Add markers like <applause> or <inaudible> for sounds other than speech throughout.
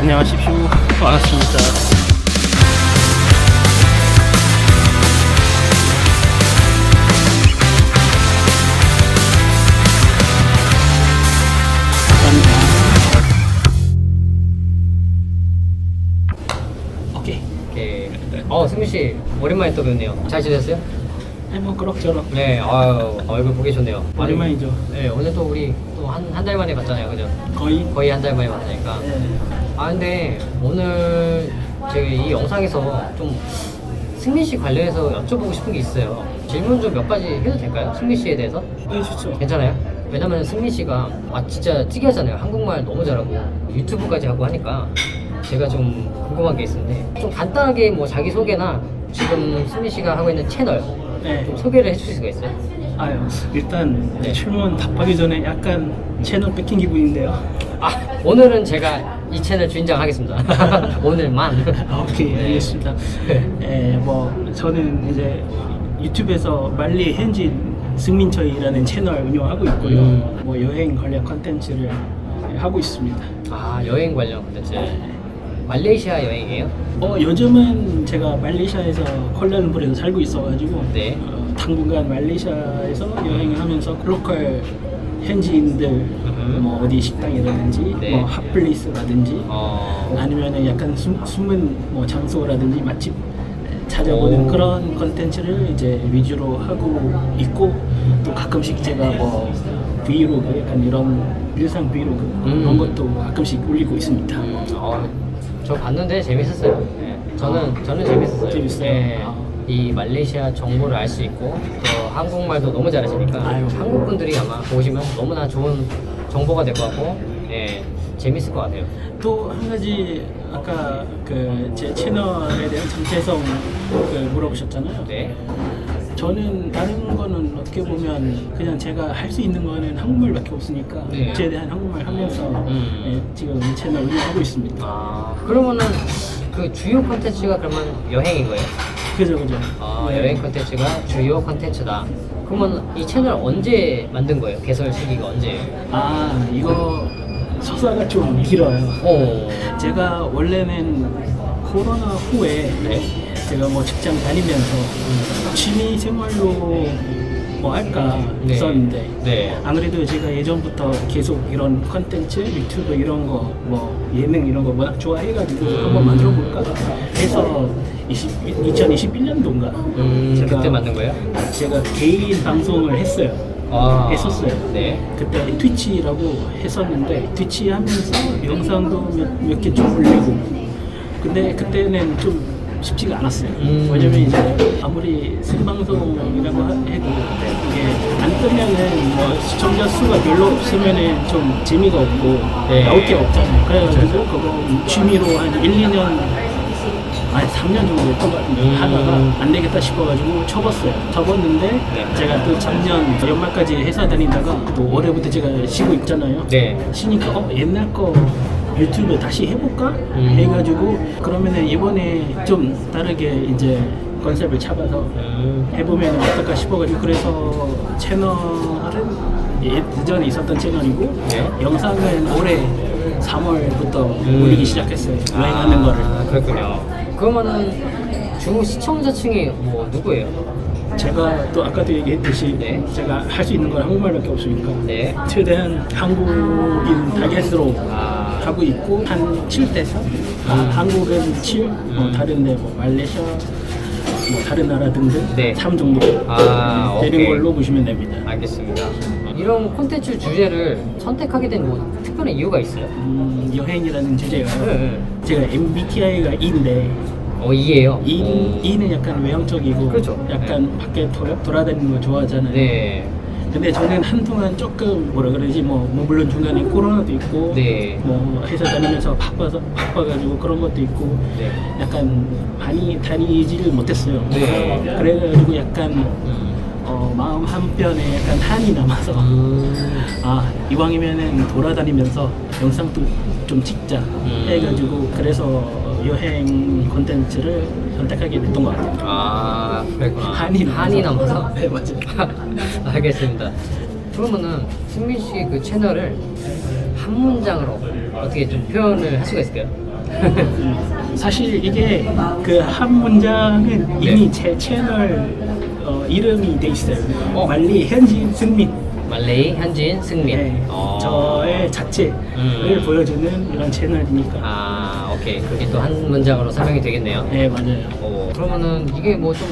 안녕하십시오. 반갑습니다. 오케이. 오케이. 어, 승민 씨 오랜만에 또 뵙네요. 잘 지냈어요? 해뭐 그럭저럭. 네, 아유, 얼굴 보기 좋네요. 오랜만이죠. 네, 오늘 또 우리 또 한 한 달 만에 봤잖아요, 그죠? 거의. 거의 한 달 만에 봤으니까. 네. 아, 근데 오늘 제가 이 영상에서 좀 승민 씨 관련해서 여쭤보고 싶은 게 있어요. 질문 좀 몇 가지 해도 될까요? 승민 씨에 대해서? 네, 좋죠. 괜찮아요? 왜냐면 승민 씨가 아 진짜 특이하잖아요. 한국말 너무 잘하고 유튜브까지 하고 하니까 제가 좀 궁금한 게 있는데 좀 간단하게 뭐 자기 소개나 지금 승민 씨가 하고 있는 채널 네. 좀 소개를 해주실 수가 있어요? 아유, 일단 네. 출문 답하기 전에 약간 채널 뺏긴 기분인데요. 아 오늘은 제가 이 채널 주인장 하겠습니다. <laughs> 오늘만. 아, 오케이, 네. 알겠습니다. 네. 예, 뭐 저는 이제 유튜브에서 말리 현진 승민철이라는 채널 운영하고 있고요. 음. 뭐 여행 관련 컨텐츠를 하고 있습니다. 아 여행 관련 콘텐츠. 말레이시아 여행이에요? 어 요즘은 제가 말레이시아에서 콜라룸푸르에서 살고 있어가지고 네. 어, 당분간 말레이시아에서 여행을 하면서 로컬 현지인들 음. 뭐 어디 식당이라든지 네. 뭐 핫플레이스라든지 어. 아니면 약간 숨, 숨은 뭐 장소라든지 맛집 찾아보는 오. 그런 컨텐츠를 이제 위주로 하고 있고 또 가끔씩 제가 뭐 브이로그 약간 이런 일상 브이로그 음. 그런 것도 가끔씩 올리고 있습니다. 음, 어, 저 봤는데 재밌었어요. 네. 저는 저는 재밌었어요. 재밌어요? 네. 아. 이 말레이시아 정보를 알 수 있고 또 한국말도 너무 잘하시니까 아유. 한국 분들이 아마 보시면 너무나 좋은 정보가 될 것 같고 예, 재밌을 것 같아요. 또 한 가지 아까 그 제 채널에 대한 정체성 그 물어보셨잖아요. 네. 저는 다른 거는 어떻게 보면 그냥 제가 할 수 있는 거는 한국말밖에 없으니까 네. 최대한 한국말 하면서 음. 예, 지금 이 채널 운영하고 있습니다. 아 그러면은 그 주요 콘텐츠가 그러면 여행인 거예요? 그죠 그죠. 아, 네. 여행 콘텐츠가 주요 콘텐츠다. 그러면 이 채널 언제 만든 거예요? 개설 시기가 언제예요? 아 이거 서사가 좀 길어요. 오. 제가 원래는 코로나 후에 네. 제가 뭐 직장 다니면서 취미 생활로 뭐 할까 네. 했었는데 네. 아무래도 제가 예전부터 계속 이런 컨텐츠 유튜브 이런 거 뭐 예능 이런 거 워낙 좋아해가지고 음. 한번 만들어 볼까 해서 20, 2021년도인가 음, 그때 만든 거예요? 제가 개인 방송을 했어요. 아, 했었어요. 네. 그때 트위치라고 했었는데 트위치 하면서 영상도 몇 개 좀 올리고 근데 그때는 좀 쉽지가 않았어요. 음. 왜냐면 이제 아무리 생방송이라고 하- 해도 이게 안 뜨면은 뭐 시청자 수가 별로 없으면은 좀 재미가 없고 네. 나올 게 없잖아요. 그래가지고 그거 취미로 한 1, 2년 아니 3년 정도 했던 것 같은데 음. 하다가 안 되겠다 싶어가지고 접었어요. 접었는데 네. 제가 또 작년 연말까지 회사 다니다가 또 올해부터 제가 쉬고 있잖아요. 네. 쉬니까 어 옛날 거 유튜브 다시 해볼까 음. 해가지고 그러면은 이번에 좀 다르게 이제 컨셉을 잡아서 음. 해보면 어떨까 싶어가지고 그래서 채널은 예전에 있었던 채널이고 네. 영상은 올해 3월부터 음. 올리기 시작했어요. 여행하는 아, 거를. 그렇군요. 그러면은 주 시청자층이 뭐 누구예요? 제가 또 아까도 얘기했듯이 네. 제가 할 수 있는 건 한국말밖에 없으니까 네. 최대한 한국인 타겟으로 아. 하고 있고 한 7대 3 아, 음. 한국은 7뭐 음. 다른 데 뭐 말레이시아 뭐 다른 나라 등등 네. 3 정도 아, 되는 오케이. 걸로 보시면 됩니다 알겠습니다. 이런 콘텐츠 주제를 선택하게 된 뭐 특별한 이유가 있어요? 음, 여행이라는 주제가 네. 제가 MBTI가 E인데 어, 이해요. E, 오. E는 약간 외향적이고 그렇죠. 약간 밖에 돌아, 돌아다니는 거 좋아하잖아요 네. 근데 저는 한동안 조금 뭐라 그러지 뭐, 뭐 물론 중간에 코로나도 있고 네. 뭐 회사 다니면서 바빠서 바빠가지고 그런 것도 있고 네. 약간 많이 다니지를 못했어요. 네. 그래가지고 약간 음. 어, 마음 한편에 약간 한이 남아서 음. 아 이왕이면은 돌아다니면서 영상도 좀 찍자 음. 해가지고 그래서 여행 콘텐츠를 선택하게 됐던 것 같아요. 아, 그랬구나. 한이 남아서. 한이 남아서? <laughs> 네 맞아요. <laughs> 알겠습니다. 그러면은 승민 씨 그 채널을 한 문장으로 어떻게 좀 표현을 할 수가 있을까요? 사실 이게 그 한 문장은 네. 이미 제 채널 어, 이름이 돼 있어요. 어. 말리 현진 승민. 말레이, 현진, 승민. 네, 어. 저의 자체를 음. 보여주는 이런 채널이니까. 아, 오케이. 그게 또 한 문장으로 설명이 되겠네요. 네 맞아요. 어, 그러면은 이게 뭐 좀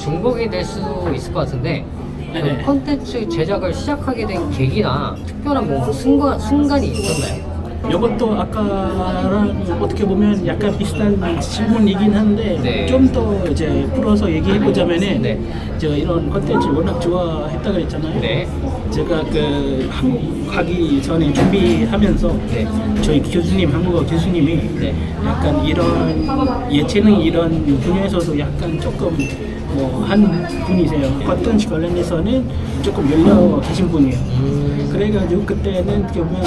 중복이 될 수도 있을 것 같은데 네. 그 콘텐츠 제작을 시작하게 된 계기나 특별한 뭐 순간, 순간이 있었나요? 이것도 아까랑 어떻게 보면 약간 비슷한 질문이긴 한데 네. 좀 더 이제 풀어서 얘기해 보자면은 네. 제가 이런 컨텐츠 워낙 좋아했다 그랬잖아요. 네. 제가 그 한국 가기 전에 준비하면서 네. 저희 교수님 한국어 교수님이 네. 약간 이런 예체능 이런 분야에서도 약간 조금 뭐 한 분이세요. 컨텐츠 관련해서는 조금 열려 계신 분이에요. 음, 그래가지고 그때는 보면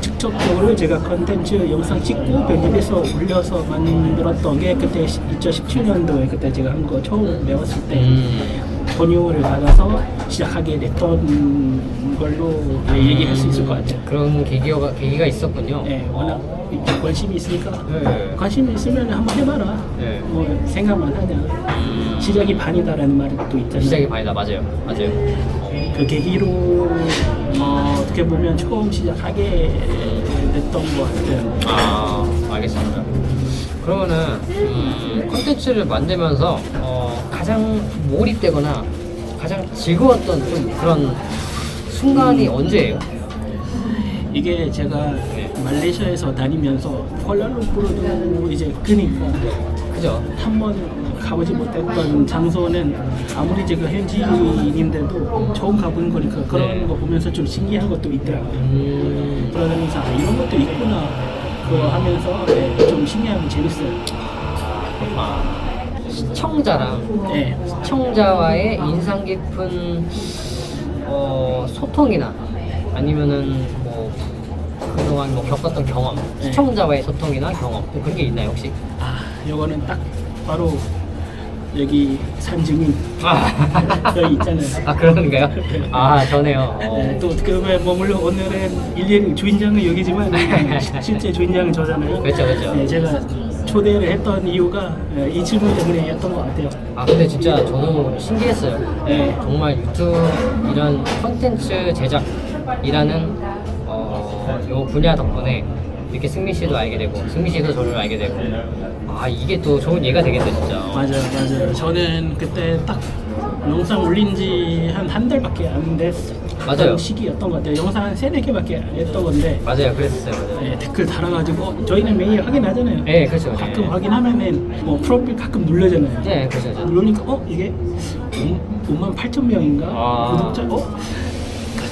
직접적으로 제가 컨텐츠 영상 찍고 편집해서 올려서 만들었던 게 그때 2017년도에 그때 제가 한국어 처음 배웠을 때 음, 권유를 받아서 시작하게 됐던 걸로 얘기할 수 있을 것 같아요. 그런 계기가, 계기가 있었군요. 네, 워낙 관심이 있으니까 네. 관심이 있으면 한번 해봐라. 네. 뭐 생각만 하냐. 음, 시작이 반이다라는 말이 또 있잖아요. 시작이 반이다. 맞아요. 맞아요. 그 계기로 어, 어떻게 보면 처음 시작하게 됐던 것 같아요. 아, 알겠습니다. 그러면은 음, 콘텐츠를 만들면서 어, 가장 몰입되거나 가장 즐거웠던 좀 그런 순간이 언제예요? 이게 제가 네. 말레이시아에서 다니면서 콜라룸푸르도 이제 그니까 그죠? 한번 가보지 못했던 장소는 아무리 제가 현지인인데도 처음 가본 거니까 그런 네. 거 보면서 좀 신기한 것도 있더라고요. 음, 그러면서 아, 이런 것도 있구나 그거 하면서 네, 좀 신기하고 재밌어요. 아, 시청자랑 네. 시청자와의 인상 깊은 어, 소통이나 아니면은 뭐 그동안 뭐 겪었던 경험, 네. 시청자와의 소통이나 경험 뭐 그런 게 있나요 혹시? 아, 요거는 딱 바로 여기 산증인 아, 여기 있잖아요. 아 그런가요? 아 저네요. 어. 네, 또 어떻게 보면 뭐 물론 오늘은 일일이 주인장은 여기지만 시- <laughs> 실제 주인장은 저잖아요. 그렇죠, 그렇죠. 네, 제가 초대를 했던 이유가 네, 이 질문 때문에였던 것 같아요. 아 근데 진짜 저도 신기했어요. 네. 정말 유튜브 이런 컨텐츠 제작이라는 어, 요 분야 덕분에 이렇게 승민 씨도 알게 되고 승민 씨도 저를 알게 되고 아 이게 또 좋은 예가 되겠네 진짜. 맞아요, 맞아요. 저는 그때 딱 영상 올린 지 한 한 달밖에 안 됐던 맞아요. 시기였던 것 같아요. 영상 한 세네 개밖에 안 했던 건데 맞아요, 그랬었어요. 맞아요. 네, 댓글 달아가지고 저희는 매일 확인하잖아요. 네, 그렇죠. 가끔 네. 확인하면은 뭐 프로필 가끔 눌러잖아요. 네, 그렇죠. 그렇죠. 누르니까 어 이게 5만 8천 명인가 아. 구독자 어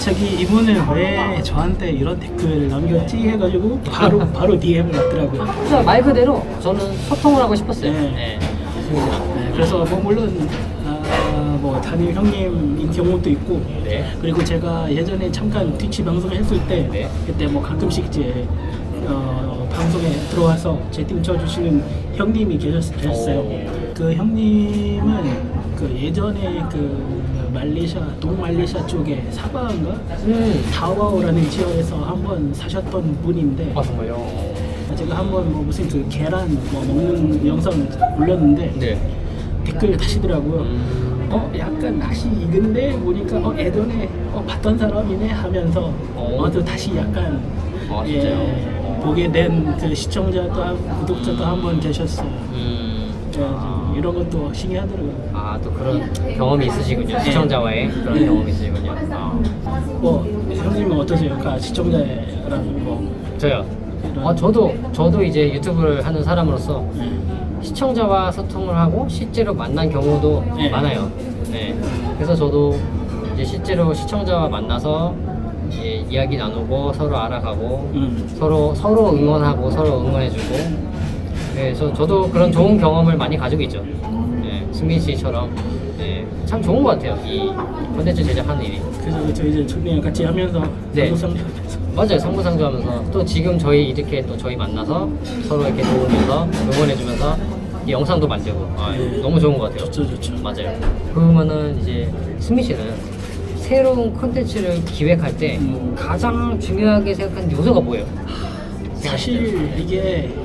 갑자기 이분은 왜 저한테 이런 댓글을 남겼지 해가지고 바로 바로 DM을 왔더라고요. 진짜 말 그대로 저는 소통을 하고 싶었어요. 네. 네. 네, 그래서 뭐 물론 아, 뭐 단일 형님인 경우도 있고 네. 그리고 제가 예전에 잠깐 트위치 방송을 했을 때 네. 그때 뭐 가끔씩 이제 어, 방송에 들어와서 채팅 쳐주시는 형님이 계셨, 계셨어요. 오. 그 형님은 그 예전에 그 말레이시아 동말레이시아 쪽에 사바인가 음. 다와오라는 지역에서 한번 사셨던 분인데 아 정말요. 제가 한번 뭐 무슨 그 계란 뭐 먹는 영상 올렸는데 네. 댓글 다시더라고요. 음. 어 약간 낯이 익은데 보니까 어 예전에 어, 봤던 사람이네 하면서 어. 어, 또 다시 약간 아, 예, 진짜요? 보게 된 그 시청자도 한- 구독자도 한번 되셨어요. 음. 그래가지고 이런 것도 신기하더라고요. 아 또 그런 경험이 있으시군요. 시청자와의 그런 네. 경험이 있으시군요. 아. 뭐 형님은 어떠세요? 그 시청자랑 뭐 저요. 이런- 어 저도 저도 이제 유튜브를 하는 사람으로서 네. 시청자와 소통을 하고 실제로 만난 경우도 네. 많아요. 네. 그래서 저도 이제 실제로 시청자와 만나서 이제 이야기 나누고 서로 알아가고 음. 서로 서로 응원하고 서로 응원해주고. 그래서 저도 그런 좋은 경험을 많이 가지고 있죠. 네, 승민 씨처럼 네, 참 좋은 것 같아요. 이 콘텐츠 제작하는 일이. 그래서 저 이제 준이랑 같이 하면서 네. 방송하면서 맞아요 상부상조하면서 또 지금 저희 이렇게 또 저희 만나서 서로 이렇게 도우면서 응원해주면서 이 영상도 만들고 아, 네. 너무 좋은 것 같아요. 좋죠, 좋죠. 맞아요. 그러면은 이제 승민 씨는 새로운 콘텐츠를 기획할 때 음. 가장 중요하게 생각하는 요소가 뭐예요? 사실 이게 꼭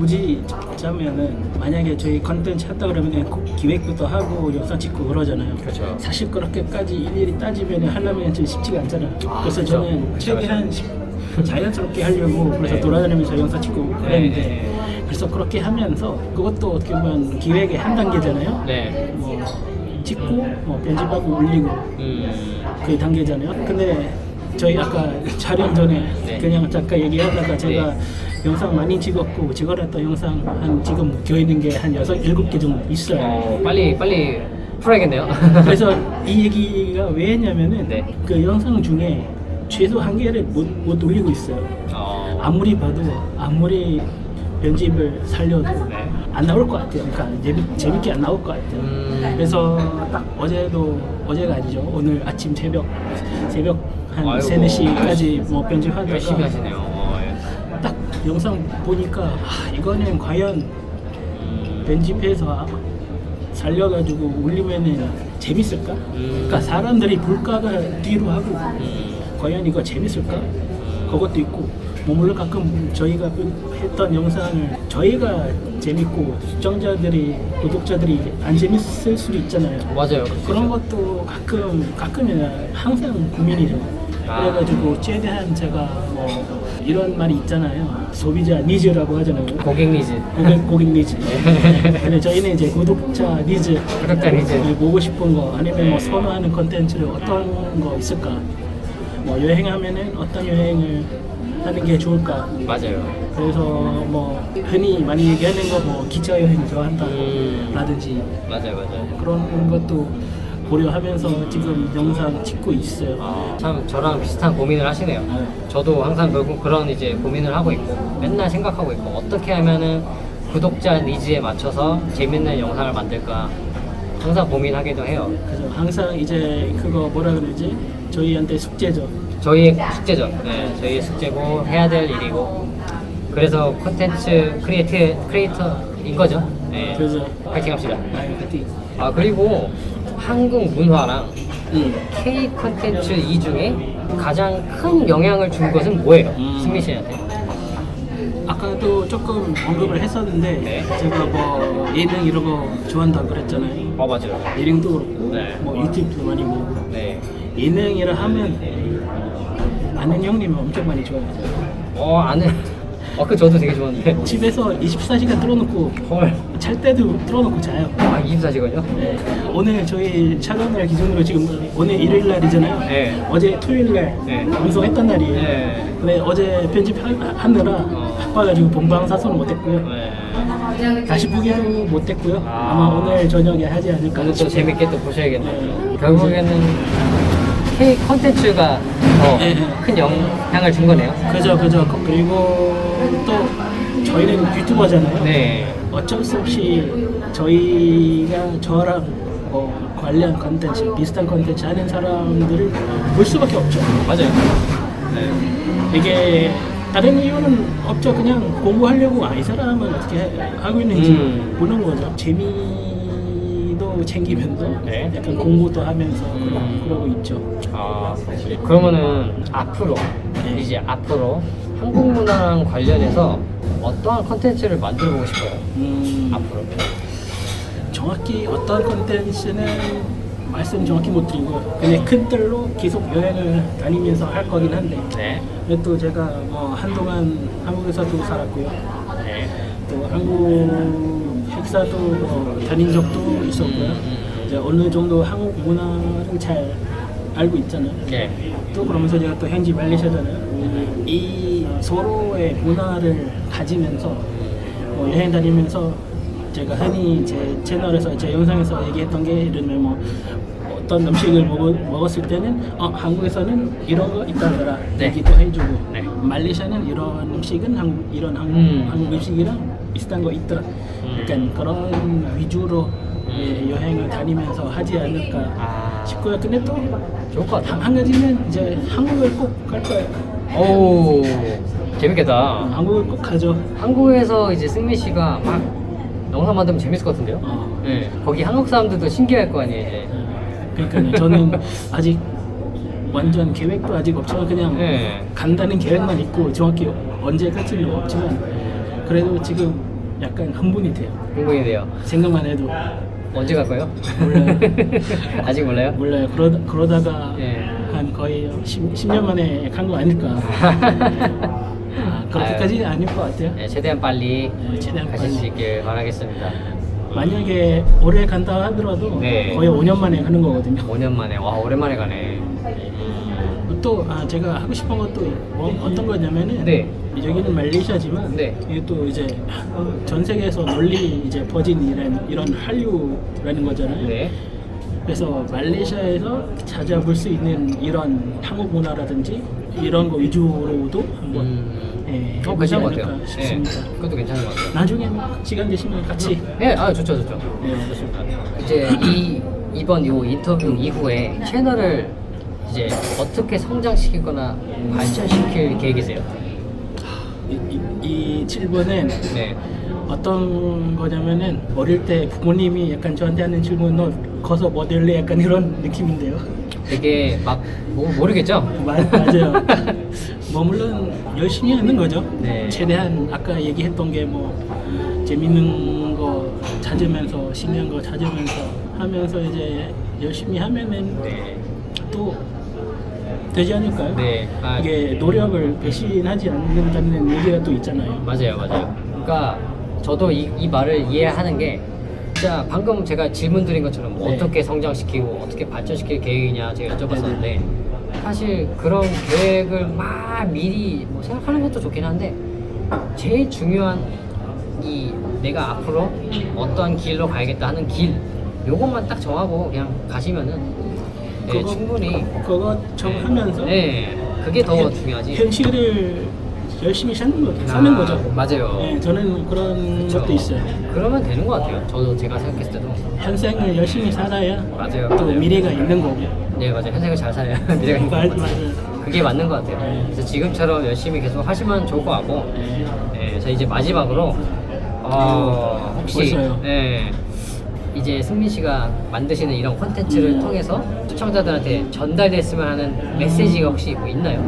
굳이 짜면은 만약에 저희 컨텐츠 했다 그러면 꼭 기획부터 하고 영상 찍고 그러잖아요. 그렇죠. 사실 그렇게까지 일일이 따지면 하려면 좀 쉽지가 않잖아 요. 아, 그래서 그렇죠. 저는 그렇죠, 최대한 시- 자연스럽게 하려고 그래서 네. 돌아다니면서 영상 찍고 그랬는데 네. 그래서 그렇게 하면서 그것도 어떻게 보면 기획의 한 단계잖아요. 네. 뭐 찍고 뭐 편집하고 올리고 음. 그 단계잖아요. 근데 저희 아까 촬영 전에 네. 그냥 잠깐 얘기하다가 제가 영상 많이 찍었고 찍어놨던 영상 한 지금 묶여 있는 게 한 여섯 일곱 개 정도 있어요. 어, 빨리 빨리 풀어야겠네요. <laughs> 그래서 이 얘기가 왜 했냐면은 네. 그 영상 중에 최소 한 개를 못, 못 올리고 있어요. 어. 아무리 봐도 아무리 편집을 살려도 네. 안 나올 것 같아요. 그러니까 재밌, 재밌게 안 나올 것 같아요. 음. 그래서 딱 어제도 어제가 아니죠. 오늘 아침 새벽 새벽 한 아이고. 3, 4시까지 뭐 편집하다가 열심히 하시네요. 영상 보니까 아, 이거는 과연 음. 편집해서 살려가지고 올리면은 재밌을까? 음. 그러니까 사람들이 볼까가 뒤로 하고 음. 과연 이거 재밌을까? 그것도 있고 뭐 물론 가끔 저희가 했던 영상을 저희가 재밌고 시청자들이 구독자들이 안 재밌을 수도 있잖아요. 맞아요. 그런 것도 가끔 가끔이나 항상 고민이죠. 아. 그래가지고 최대한 제가 뭐 이런 말이 있잖아요. 소비자 니즈라고 하잖아요. 고객 니즈. 고객 고객 니즈. <laughs> 근데 저희는 이제 구독자 니즈. 구독자 니즈. 네, 보고 싶은 거 아니면 뭐 네. 선호하는 컨텐츠를 어떤 거 있을까? 뭐 여행하면은 어떤 여행을 하는 게 좋을까? 맞아요. 그래서 뭐 흔히 많이 얘기하는 거 뭐 기차 여행 좋아한다 음. 라든지 맞아요, 맞아요. 그런 것도 고려하면서 지금 영상 찍고 있어요. 아, 참 저랑 비슷한 고민을 하시네요. 저도 항상 결국 그런 이제 고민을 하고 있고 맨날 생각하고 있고 어떻게 하면은 구독자 니즈에 맞춰서 재밌는 영상을 만들까 항상 고민하기도 해요. 그래서 항상 이제 그거 뭐라 그러지? 저희한테 숙제죠. 저희의 숙제죠. 네, 저희의 숙제고 해야 될 일이고 그래서 콘텐츠 크리에이터 크리에이터인 거죠. 네. 그래서 파이팅 합시다. 아유 파이팅. 아 그리고 한국 문화랑 응. K 콘텐츠 이 중에 가장 큰 영향을 준 것은 뭐예요? 음. 승민 씨한테? 아까도 조금 언급을 했었는데 네. 제가 뭐 예능 이런 거 좋아한다고 그랬잖아요. 어 맞아요. 예능도 그렇고 네. 뭐 유튜브도 많이 보고 네. 예능이라 하면 아는 형님을 엄청 많이 좋아해요. 어 아는. 어그 저도 되게 좋았는데. <laughs> 집에서 24시간 틀어놓고 헐. 잘 때도 틀어놓고 자요. 아 24시간요? 네. 오늘 저희 촬영 날 기준으로 지금 오늘 일요일 날이잖아요. 네. 어제 토요일 날 네. 방송했던 날이에요. 네. 근데 어제 편집하느라 어. 바빠가지고 본방 사수는 못했고요. 네. 다시 보기도 못했고요. 아. 아. 마 오늘 저녁에 하지 않을까 오늘 또. 재밌게 또 보셔야겠네요. 네. 결국에는 K 콘텐츠가 더 네, 네. 큰 영향을 준 거네요. 그죠 그죠. 그리고 또 저희는 유튜버잖아요. 네. 어쩔 수 없이 저희가 저랑 뭐 관련 컨텐츠 비슷한 컨텐츠 하는 사람들을 볼 수밖에 없죠. 맞아요. 네. 이게 다른 이유는 없죠. 그냥 공부하려고 아, 이 사람은 어떻게 해- 하고 있는지 음. 보는 거죠. 재미 도 챙기면서 네. 약간 공부도 하면서 그러, 음. 그러고 있죠. 아, 그러면은 앞으로 네. 이제 앞으로 한국 문화랑 관련해서 어떠한 컨텐츠를 만들어 보고 싶어요. 음, 앞으로. 정확히 어떤 컨텐츠는 말씀 정확히 못 드리고요. 그냥 큰 틀로 계속 여행을 다니면서 할 거긴 한데 네. 또 제가 뭐 한동안 한국에서도 살았고요. 네. 또 한국 행사도 뭐 다닌 적도 있었고요. 음, 음. 이제 어느 정도 한국 문화를 잘 알고 있잖아요. 네. 또 그러면서 제가 또 현지 말레이시아잖아요. 이 서로의 문화를 가지면서 뭐 여행 다니면서 제가 흔히 제 채널에서 제 영상에서 얘기했던 게 예를 들면 뭐 어떤 음식을 먹, 먹었을 때는 어 한국에서는 이런 거 있다더라 네. 얘기도 해주고 네. 말레이시아는 이런 음식은 한국 이런 한국, 음. 한국 음식이랑 비슷한 거 있더라 음. 약간 그런 위주로 예, 여행을 다니면서 하지 않을까 아, 싶고요 근데 또 좋을 것 같아요. 한, 한 가지는 이제 한국을 꼭 갈 거예요. 오, 재밌겠다. 한국을 꼭 가죠. 한국에서 이제 승민 씨가 막 영상 만들면 재밌을 것 같은데요? 어. 네. 거기 한국 사람들도 신기할 거 아니에요, 이제. 그러니까 저는 아직 완전 계획도 아직 없지만 그냥 네. 간다는 계획만 있고 정확히 언제 끝은 없지만 그래도 지금 약간 흥분이 돼요. 궁금이 돼요. 생각만 해도 언제 갈 거예요? 몰라요. <laughs> 아직 몰라요? 몰라요. 그러, 그러다가 예. 한 거의 10, 10년 만에 간 거 아닐까. <laughs> 아, 그렇게까지 아닐 것 같아요. 네, 최대한 빨리 네, 최대한 가실 수 빨리. 있길 바라겠습니다. 만약에 오래 간다 하더라도 네. 거의 5년 만에 가는 거거든요. 5년 만에 와 오랜만에 가네. 또 아, 제가 하고 싶은 것도 뭐, 어떤 거냐면은 네. 여기는 말레이시아지만 네. 이게 또 이제 전 세계에서 널리 이제 퍼진 이런 이런 한류라는 거잖아요. 네. 그래서 말레이시아에서 찾아볼 수 있는 이런 한국 문화라든지 이런 거 위주로도 한번 음. 예, 어, 괜찮은 것 같아요. 네, 싶습니다. 그것도 괜찮은 것 같아요. 나중에 뭐 시간 되시면 같이 네, 아 좋죠, 좋죠. 네. 좋습니다. 이제 이 이번 요 인터뷰 이후에 채널을 이제 어떻게 성장시키거나 발전시킬 계획이세요? 이, 이, 이 7번은 네. 어떤 거냐면은 어릴 때 부모님이 약간 저한테 하는 질문 너 커서 뭐 될래 약간 이런 느낌인데요. 되게 막 뭐, 모르겠죠? 마, 맞아요. 뭐 물론 열심히 하는 거죠. 네. 최대한 아까 얘기했던 게 뭐 재밌는 거 찾으면서 신기한 거 찾으면서 하면서 이제 열심히 하면은 네. 또 되지 않을까요? 네. 아, 이게 노력을 배신하지 않는다는 얘기가 또 있잖아요. 맞아요, 맞아요. 그러니까 저도 이, 이 말을 이해하는 게 진짜 방금 제가 질문 드린 것처럼 뭐 네. 어떻게 성장시키고 어떻게 발전시킬 계획이냐 제가 여쭤봤었는데 네, 사실 그런 계획을 막 미리 뭐 생각하는 것도 좋긴 한데 제일 중요한 이 내가 앞으로 어떠한 길로 가야겠다 하는 길 요것만 딱 정하고 그냥 가시면은 네, 그거- 충분히 그거 정하면서 네 그게 더 현- 중요하지 현실을 열심히 사는 거 사는 아, 거죠. 맞아요. 네, 저는 그런 그쵸. 것도 있어요. 그러면 되는 것 같아요. 저도 제가 생각했을 때도 현생을 열심히 살아야 맞아요. 또 맞아요. 미래가 있는 거고. 네 맞아요. 현생을 잘 살아야 <laughs> 미래가 있는 맞, 것 같아요. 맞아요. 그게 맞는 것 같아요. 네. 그래서 지금처럼 열심히 계속 하시면 좋을 것 같고, 네. 네, 저 이제 마지막으로 어, 혹시 벌써요? 네, 이제 승민 씨가 만드시는 이런 콘텐츠를 음. 통해서 시청자들한테 전달됐으면 하는 메시지가 혹시 뭐 있나요?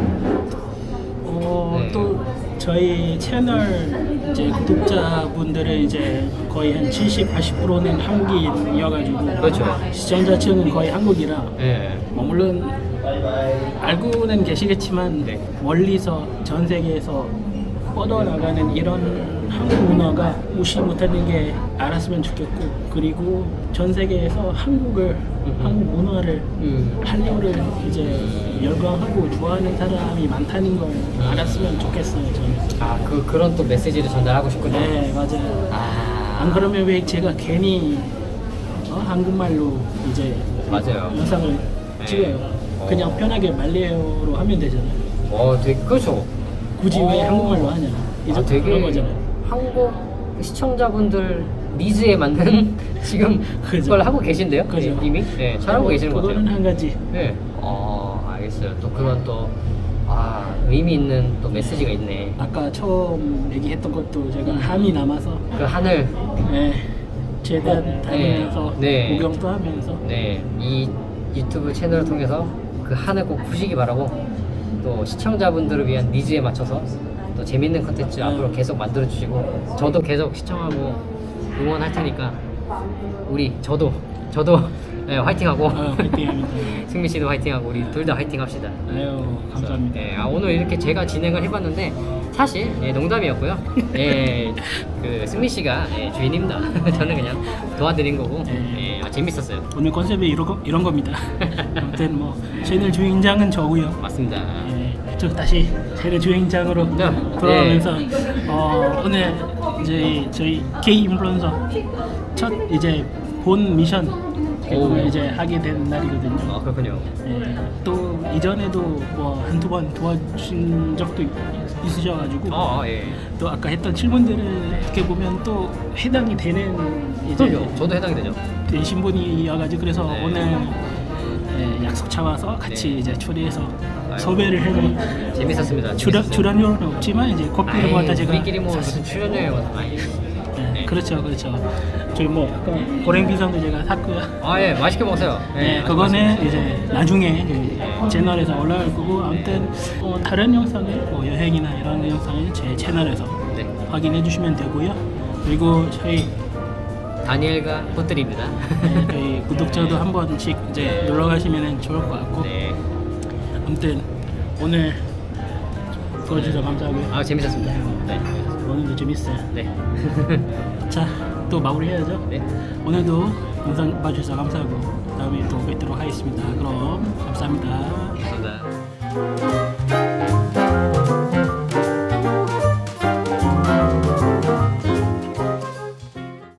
어, 네. 또 저희 채널 이제 구독자분들은 이제 거의 한 70, 80%는 한국인이어가지고 그렇죠. 시청자층은 거의 한국이라 네. 뭐 물론 알고는 계시겠지만 네. 멀리서 전 세계에서 뻗어나가는 이런 한국 문화가 무시 못하는 게 알았으면 좋겠고 그리고 전 세계에서 한국을 음. 한국 문화를 음. 한류를 이제 열광하고 좋아하는 사람이 많다는 걸 알았으면 좋겠어요 저는 아, 그 그런 또 메시지를 전달하고 싶군요. 네 맞아요 아, 안 그러면 왜 제가 괜히 어, 한국말로 이제 맞아요. 영상을 네. 찍어요. 어. 그냥 편하게 말레어로 하면 되잖아요. 어, 되게 그렇죠. 굳이 왜 어. 한국말로 하냐? 이제 아, 되게 그런 거잖아요. 한국 시청자분들 니즈에 맞는 <laughs> 지금 그죠. 그걸 하고 계신데요? 그죠. 네, 이미? 네, 잘하고 계시는 것 그거는 같아요. 한 가지. 네. 어, 알겠어요. 또 그런 또, 아, 의미 있는 또 메시지가 있네. 아까 처음 얘기했던 것도 제가 함이 남아서 그 하늘, 네, 최대한 다니면서 네. 구경도 하면서 네, 이 유튜브 채널을 통해서 그 하늘 꼭 보시기 바라고 또 시청자분들을 위한 니즈에 맞춰서 또 재밌는 컨텐츠 네. 앞으로 계속 만들어 주시고 저도 계속 시청하고 응원할 테니까 우리 저도 저도 <laughs> 네, 화이팅하고 아, 화이팅합니다. <laughs> 승민 씨도 화이팅하고 우리 둘 다 화이팅합시다. 아유 감사합니다. 네, 아, 오늘 이렇게 제가 진행을 해봤는데 사실 예, 농담이었고요. 예, <laughs> 그 승민 씨가 예, 주인입니다. 저는 그냥 도와드린 거고 네. 예, 아, 재밌었어요. 오늘 컨셉이 이런, 거, 이런 겁니다. <laughs> 아무튼 뭐 채널 주인장은 저고요. 맞습니다. 예, 저 다시 채널 주인장으로 네. 돌아오면서 어, 오늘 이제 저희 K 인플루언서 첫 이제 본 미션 개봉을. 이제 하게 된 날이거든요. 아 그렇군요. 예, 또 이전에도 뭐 한두 번 도와주신 적도 있- 있으셔가지고 아, 아, 예. 또 아까 했던 질문들을 어떻게 보면 또 해당이 되는 이제 그럼요. 저도 해당이 되죠. 되신 분이어가지고 그래서 네. 오늘 예, 약속 잡아서 같이 네. 이제 초대해서. 섭외를 해서 재밌었습니다. 출연 재밌었어요. 출연료는 없지만 이제 커피를 아이, 갖다 제가 우리끼리 뭐. 무슨 네, 네. 그렇죠, 그렇죠. 저희 뭐 약간 고랭 비상도 제가 샀고요. 아, 예, 맛있게 먹으세요. 네, 맛있게 그거는. 이제 나중에 그 채널에서 올라갈 거고 아무튼 어, 다른 영상을 뭐 여행이나 이런 영상을 제 채널에서 네. 확인해 주시면 되고요. 그리고 저희 다니엘과 호텔입니다. 네, 저희 구독자도 한 번씩 <laughs> 이제 놀러 가시면 좋을 것 같고 네. 아무튼 오늘 도와주셔서 감사하고요. 아, 재밌었습니다. 네. 오늘도 재밌어요. 네. <laughs> 자, 또 마무리해야죠. 네. 오늘도 영상 봐주셔서 감사하고 다음에 또 뵙도록 하겠습니다. 그럼 감사합니다. 감사합니다.